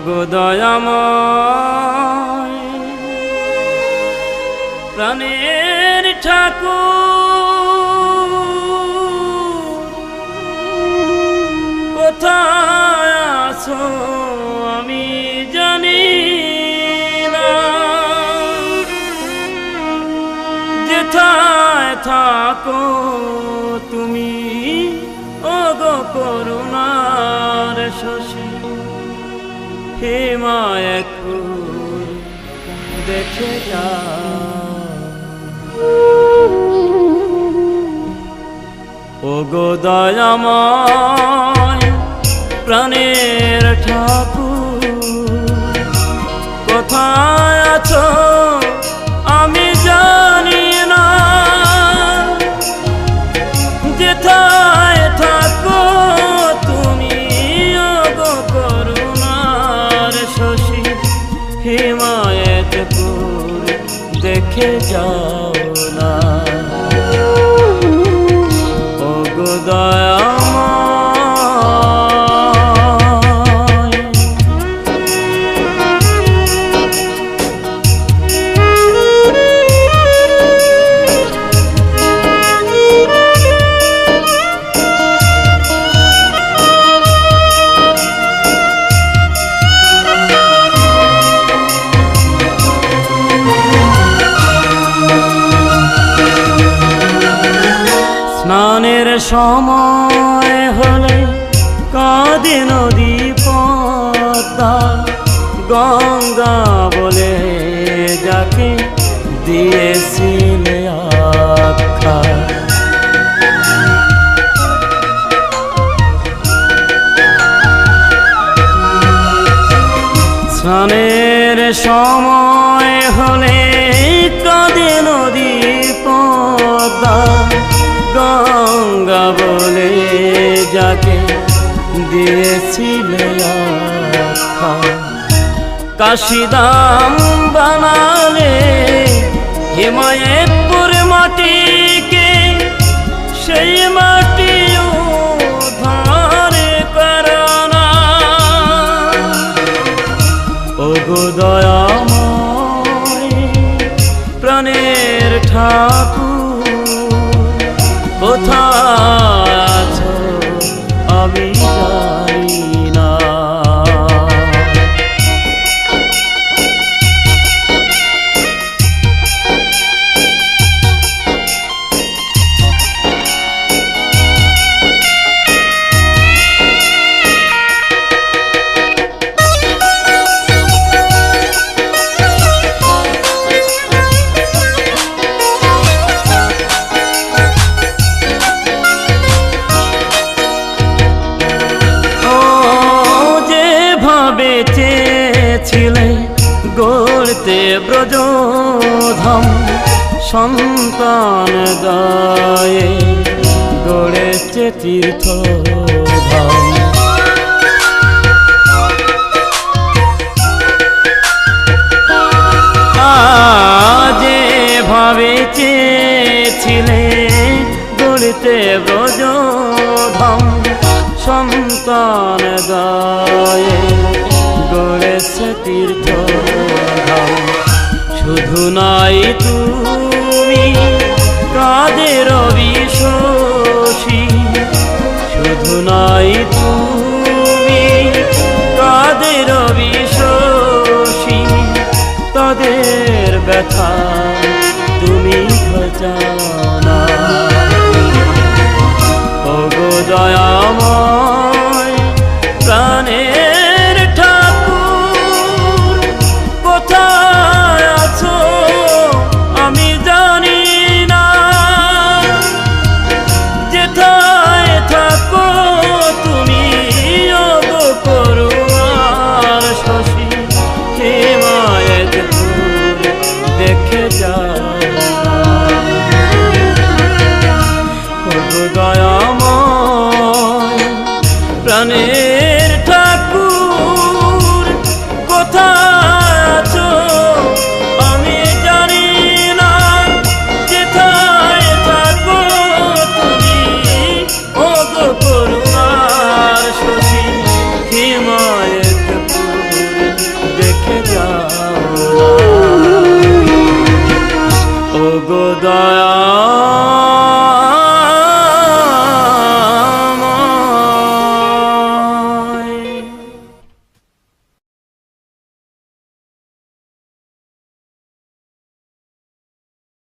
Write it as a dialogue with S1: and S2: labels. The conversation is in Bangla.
S1: ওগো দয়াময়। প্রাণের ঠাকুর কোথায় আছো আমি জানি যেথায় থাকো তুমি ওগো করুণার শশী। হে মা দেখে যা। ওগো দয়াময় প্রাণের ঠাকুর কোথায় আছো? হিমায়ত দেখে যাও। স্নানের সময় হলে কাঁদে নদী পদ্মা। গঙ্গা বলে যাকে দিয়েছিলে স্নানের সময় হলে কাঁদে নদী পদ্মা। আখ্যা কাশিদাম বানালে হিমায়তপুর মাটিকে সেই মাটি চেয়েছিলে গড়তে ব্রজধাম সন্তান গায়ে গড়েছে তীর্থধাম। যেভাবে চেয়েছিলে গড়তে ব্রজধাম সন্তান গায়ে তীর্থধাম শুধু নাই তুমি কাদের বিশোষী শুধু নাই তুমি কাদের বিশোষী তাদের ব্যথা তুমি ঘটানা দয়াময়